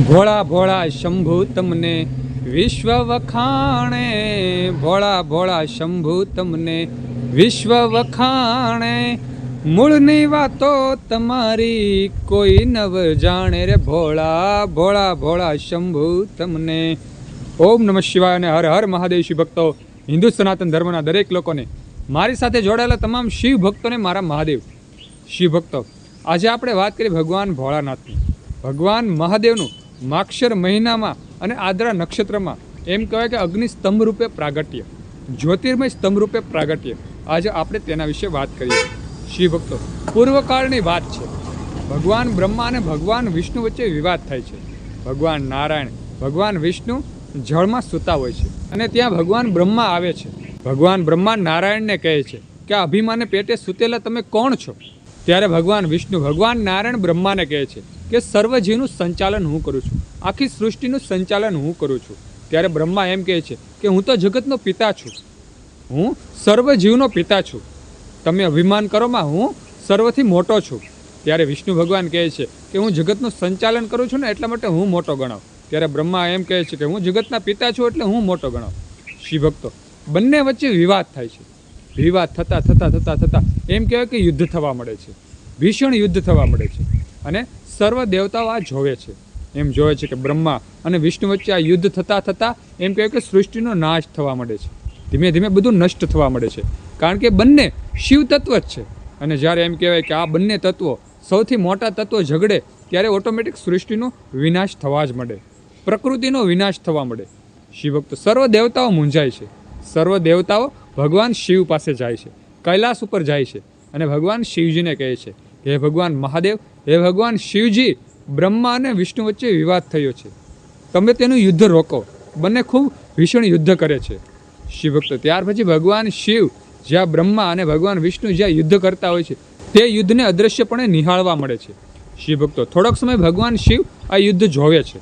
ભોળા ભોળા શંભુ તમને વિશ્વ વખાણે, ભોળા ભોળા શંભુ તમને વિશ્વ વખાણે. મૂળની વાતો તમારી કોઈ નવ જાણે રે, ભોળા ભોળા ભોળા શંભુ તમને. ઓમ નમઃ શિવાય અને હર હર મહાદેવ શિવ ભક્તો, હિન્દુ સનાતન ધર્મના દરેક લોકોને, મારી સાથે જોડાયેલા તમામ શિવ ભક્તોને મારા મહાદેવ, શિવ ભક્તો. આજે આપણે વાત કરી ભગવાન ભોળાનાથની. ભગવાન મહાદેવનું માક્ષર મહિનામાં અને આદ્રા નક્ષત્રમાં. એમ કહેવાય કે અગ્નિ સ્તંભ રૂપે પ્રાગટ્ય. જ્યોતિર્મય સ્તંભ રૂપે પ્રાગટ્ય. આજે આપણે તેના વિશે વાત કરીએ. શિવ ભક્તો, પૂર્વકાળની વાત છે. ભગવાન બ્રહ્મા અને ભગવાન વિષ્ણુ વચ્ચે વિવાદ થાય છે. ભગવાન નારાયણ, ભગવાન વિષ્ણુ જળમાં સૂતા હોય છે અને ત્યાં ભગવાન બ્રહ્મા આવે છે. ભગવાન બ્રહ્મા નારાયણને કહે છે કે અભિમાને પેટે સૂતેલા તમે કોણ છો? ત્યારે ભગવાન વિષ્ણુ, ભગવાન નારાયણ બ્રહ્માને કહે છે કે સર્વજીવનું સંચાલન હું કરું છું. આખી સૃષ્ટિનું સંચાલન હું કરું છું. ત્યારે બ્રહ્મા એમ કહે છે કે હું તો જગતનો પિતા છું. હું સર્વજીવનો પિતા છું. તમે અભિમાન કરોમાં હું સર્વથી મોટો છું. ત્યારે વિષ્ણુ ભગવાન કહે છે કે હું જગતનું સંચાલન કરું છું ને એટલા માટે હું મોટો ગણાવ. ત્યારે બ્રહ્મા એમ કહે છે કે હું જગતના પિતા છું એટલે હું મોટો ગણાવ. શિવ ભક્તો બંને વચ્ચે વિવાદ થાય છે. વિવાદ થતાં થતાં થતાં થતાં. એમ કહેવાય કે યુદ્ધ થવા મળે છે. ભીષણ યુદ્ધ થવા મળે છે. અને સર્વ દેવતાઓ આ જોવે છે. એમ જોવે છે કે બ્રહ્મા અને વિષ્ણુ વચ્ચે આ યુદ્ધ થતાં થતાં એમ કહેવાય કે સૃષ્ટિનો નાશ થવા મળે છે. ધીમે ધીમે બધું નષ્ટ થવા મળે છે. કારણ કે બંને શિવ તત્વ જ છે. અને જ્યારે એમ કહેવાય કે આ બંને તત્વો સૌથી મોટા તત્વો ઝઘડે, ત્યારે ઓટોમેટિક સૃષ્ટિનો વિનાશ થવા જ મળે. પ્રકૃતિનો વિનાશ થવા મળે. શિવભક્ત સર્વ દેવતાઓ મૂંઝાય છે. સર્વ દેવતાઓ ભગવાન શિવ પાસે જાય છે, કૈલાસ ઉપર જાય છે અને ભગવાન શિવજીને કહે છે, હે ભગવાન મહાદેવ, હે ભગવાન શિવજી, બ્રહ્મા અને વિષ્ણુ વચ્ચે વિવાદ થયો છે. તમે તેનું યુદ્ધ રોકો. બંને ખૂબ ભીષણ યુદ્ધ કરે છે. શિવભક્તો, ત્યાર પછી ભગવાન શિવ જ્યાં બ્રહ્મા અને ભગવાન વિષ્ણુ જ્યાં યુદ્ધ કરતા હોય છે, તે યુદ્ધને અદૃશ્યપણે નિહાળવા મળે છે. શિવભક્તો, થોડોક સમય ભગવાન શિવ આ યુદ્ધ જોવે છે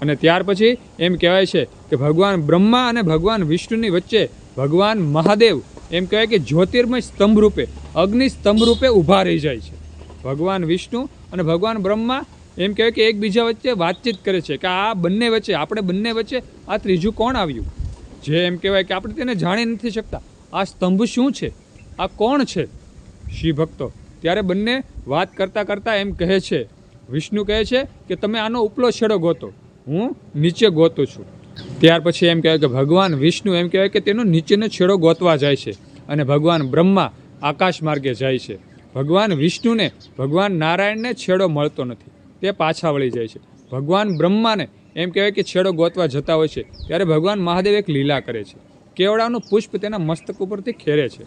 અને ત્યાર પછી એમ કહેવાય છે કે ભગવાન બ્રહ્મા અને ભગવાન વિષ્ણુની વચ્ચે ભગવાન મહાદેવ એમ કહેવાય કે જ્યોતિર્મય સ્તંભ રૂપે, અગ્નિ સ્તંભ રૂપે ઊભા રહી જાય છે. ભગવાન વિષ્ણુ અને ભગવાન બ્રહ્મા એમ કહેવાય કે એકબીજા વચ્ચે વાતચીત કરે છે કે આ બંને વચ્ચે, આપણે બંને વચ્ચે આ ત્રીજું કોણ આવ્યું? જે એમ કહેવાય કે આપણે તેને જાણી નથી શકતા. આ સ્તંભ શું છે? આ કોણ છે? શિવ ભક્તો, ત્યારે બંને વાત કરતાં કરતાં એમ કહે છે, વિષ્ણુ કહે છે કે તમે આનો ઉપલો છેડો ગોતો. હું નીચે ગોતું છું. ત્યાર પછી એમ કહેવાય કે ભગવાન વિષ્ણુ એમ કહેવાય કે તેનો નીચેનો છેડો ગોતવા જાય છે અને ભગવાન બ્રહ્મા આકાશ માર્ગે જાય છે. ભગવાન વિષ્ણુને, ભગવાન નારાયણને છેડો મળતો નથી. તે પાછા વળી જાય છે. ભગવાન બ્રહ્માને એમ કહેવાય કે છેડો ગોતવા જતા હોય છે. ત્યારે ભગવાન મહાદેવ એક લીલા કરે છે. કેવડાનું પુષ્પ તેના મસ્તક ઉપરથી ખેરે છે.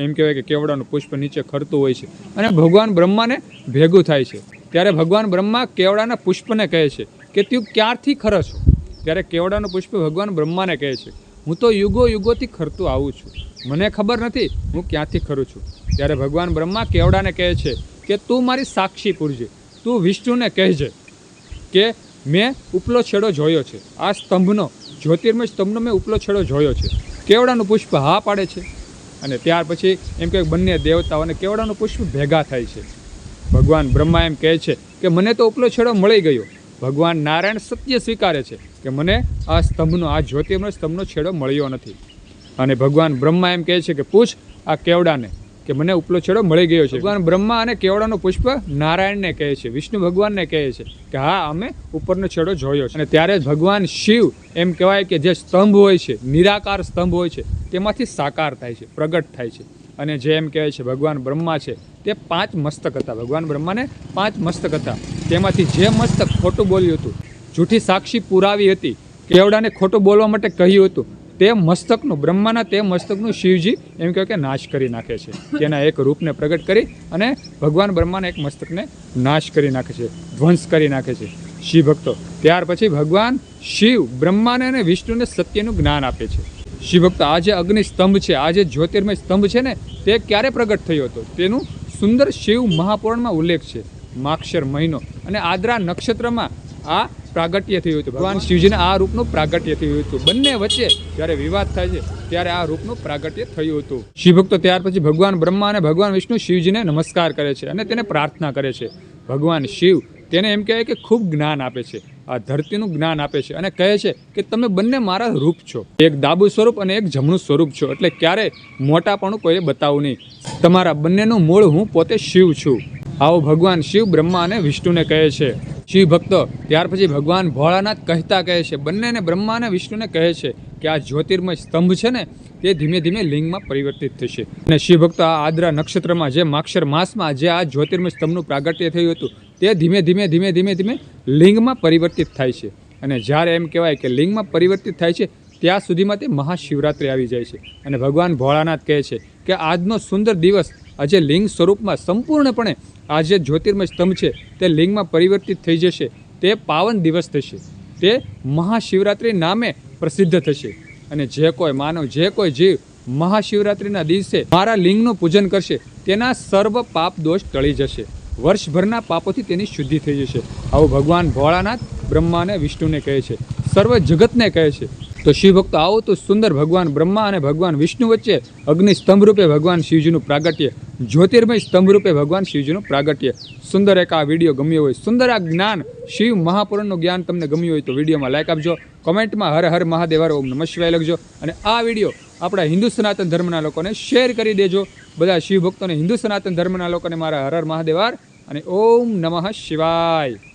એમ કહેવાય કે કેવડાનું પુષ્પ નીચે ખરતું હોય છે. અને ભગવાન બ્રહ્માને ભેગું થાય છે. ત્યારે ભગવાન બ્રહ્મા કેવડાના પુષ્પને કહે છે કે તું ક્યારથી ખરો છો? ત્યારે કેવડાનું પુષ્પ ભગવાન બ્રહ્માને કહે છે, હું તો યુગો યુગોથી ખરતું આવું છું. મને ખબર નથી હું ક્યાંથી ખરું છું. ત્યારે ભગવાન બ્રહ્મા કેવડાને કહે છે કે, તું મારી સાક્ષી પૂરજે. તું વિષ્ણુને કહેજે કે, મેં ઉપલો છેડો જોયો છે. આ સ્તંભનો, જ્યોતિર્મય સ્તંભનો મેં ઉપલો છેડો જોયો છે. કેવડાનું પુષ્પ હા પાડે છે? અને ત્યાર પછી એમ કે, બંને દેવતાઓને કેવડાનું પુષ્પ ભેગા થાય છે. ભગવાન બ્રહ્મા એમ કહે છે કે, મને તો ઉપલો છેડો મળી ગયો. ભગવાન નારાયણ સત્ય સ્વીકારે છે કે મને આ સ્તંભનો, આ જ્યોતિર્મય સ્તંભનો છેડો મળ્યો નથી. અને ભગવાન બ્રહ્મા એમ કહે છે કે પૂછ આ કેવડાને, કે મને ઉપલો છેડો મળી ગયો છે. ભગવાન બ્રહ્મા અને કેવડાનું પુષ્પ નારાયણને કહે છે, વિષ્ણુ ભગવાનને કહે છે કે હા, અમે ઉપરનો છેડો જોયો છે. અને ત્યારે જ ભગવાન શિવ એમ કહેવાય કે જે સ્તંભ હોય છે, નિરાકાર સ્તંભ હોય છે, તેમાંથી સાકાર થાય છે, પ્રગટ થાય છે. અને જે એમ કહેવાય છે, ભગવાન બ્રહ્મા છે, તે પાંચ મસ્તક હતા. ભગવાન બ્રહ્માને પાંચ મસ્તક હતા. તેમાંથી જે મસ્તક ખોટું બોલ્યું હતું, જૂઠી સાક્ષી પુરાવી હતી, કેવડાને ખોટું બોલવા માટે કહ્યું હતું, તે મસ્તકનું, બ્રહ્માના તે મસ્તકનું શિવજી એમ કહેવાય કે નાશ કરી નાખે છે. તેના એક રૂપને પ્રગટ કરી અને ભગવાન બ્રહ્માના એક મસ્તકને નાશ કરી નાખે છે, ધ્વંસ કરી નાખે છે શિવ ભક્તો ત્યાર પછી ભગવાન શિવ, બ્રહ્માને અને વિષ્ણુને સત્યનું જ્ઞાન આપે છે. શિવ ભક્તો આ જે અગ્નિ સ્તંભ છે આ જે જ્યોતિર્મય સ્તંભ છે ને તે ક્યારે પ્રગટ થયો હતો? તેનું સુંદર શિવ મહાપુરાણમાં ઉલ્લેખ છે માક્ષર મહિનો. અને આદ્રા નક્ષત્રમાં આ પ્રાગટ્ય થયું હતું. ભગવાન? શિવજીના આ રૂપનું પ્રાગટ્ય થયું હતું. બંને વચ્ચે જ્યારે વિવાદ થાય છે ત્યારે આ રૂપનું પ્રાગટ્ય થયું હતું. શિવભક્તો ત્યાર પછી ભગવાન બ્રહ્મા અને ભગવાન વિષ્ણુ શિવજીને નમસ્કાર કરે છે અને તેને પ્રાર્થના કરે છે. ભગવાન શિવ તેને એમ કહેવાય કે ખૂબ જ્ઞાન આપે છે. આ ધરતીનું જ્ઞાન આપે છે અને કહે છે કે તમે બંને મારા રૂપ છો. એક ડાબુ સ્વરૂપ અને એક જમણું સ્વરૂપ છો. એટલે ક્યારે મોટાપણું કોઈએ બતાવવું નહીં. તમારા બંનેનું મૂળ હું પોતે શિવ છું. આવો ભગવાન શિવ, બ્રહ્મા અને વિષ્ણુને કહે છે. શિવ ભક્તો, ત્યાર પછી ભગવાન ભોળાનાથ કહેતા કહે છે. બંનેને બ્રહ્મા અને વિષ્ણુને કહે છે કે આ જ્યોતિર્મય સ્તંભ છે ને, તે ધીમે ધીમે લિંગમાં પરિવર્તિત થશે. અને શિવ ભક્તો, આ આદ્રા નક્ષત્રમાં જે માક્ષર માસમાં જે આ જ્યોતિર્મય સ્તંભનું પ્રાગટ્ય થયું હતું તે ધીમે ધીમે ધીમે ધીમે ધીમે લિંગમાં પરિવર્તિત થાય છે. અને જ્યારે એમ કહેવાય કે લિંગમાં પરિવર્તિત થાય છે, ત્યાં સુધીમાં તે મહાશિવરાત્રિ આવી જાય છે. અને ભગવાન ભોળાનાથ કહે છે કે આજનો સુંદર દિવસ આજે લિંગ સ્વરૂપમાં સંપૂર્ણપણે આ જે જ્યોતિર્મય સ્તંભ છે. તે લિંગમાં પરિવર્તિત થઈ જશે. તે પાવન દિવસ થશે. તે મહાશિવરાત્રિ નામે પ્રસિદ્ધ થશે. અને જે કોઈ માનવ, જે કોઈ જીવ મહાશિવરાત્રિના દિવસે મારા લિંગનું પૂજન કરશે, તેના સર્વ પાપ દોષ ટળી જશે. વર્ષભરના પાપોથી તેની શુદ્ધિ થઈ જશે. આવું ભગવાન ભોળાનાથ બ્રહ્મા અને વિષ્ણુને કહે છે. સર્વ જગતને કહે છે. તો શિવ ભક્તો આવો તો સુંદર ભગવાન બ્રહ્મા અને ભગવાન વિષ્ણુ વચ્ચે અગ્નિ સ્તંભ રૂપે ભગવાન શિવજીનું પ્રાગટ્ય, જ્યોતિર્મય સ્તંભ રૂપે ભગવાન શિવજીનું પ્રાગટ્ય. સુંદર એક આ વીડિયો ગમ્યો હોય, સુંદર આ જ્ઞાન શિવ મહાપુરણનું જ્ઞાન તમને ગમ્યું હોય તો વિડીયોમાં લાઇક આપજો, કોમેન્ટમાં હર હર મહાદેવ, હર ઓમ નમઃ શિવાય લખજો અને આ વીડિયો આપણા હિન્દુ સનાતન ધર્મના લોકોને શેર કરી દેજો. બધા શિવ ભક્તોને હિન્દુ સનાતન ધર્મના લોકોને મારા હર હર મહાદેવ અને ઓમ નમઃ શિવાય.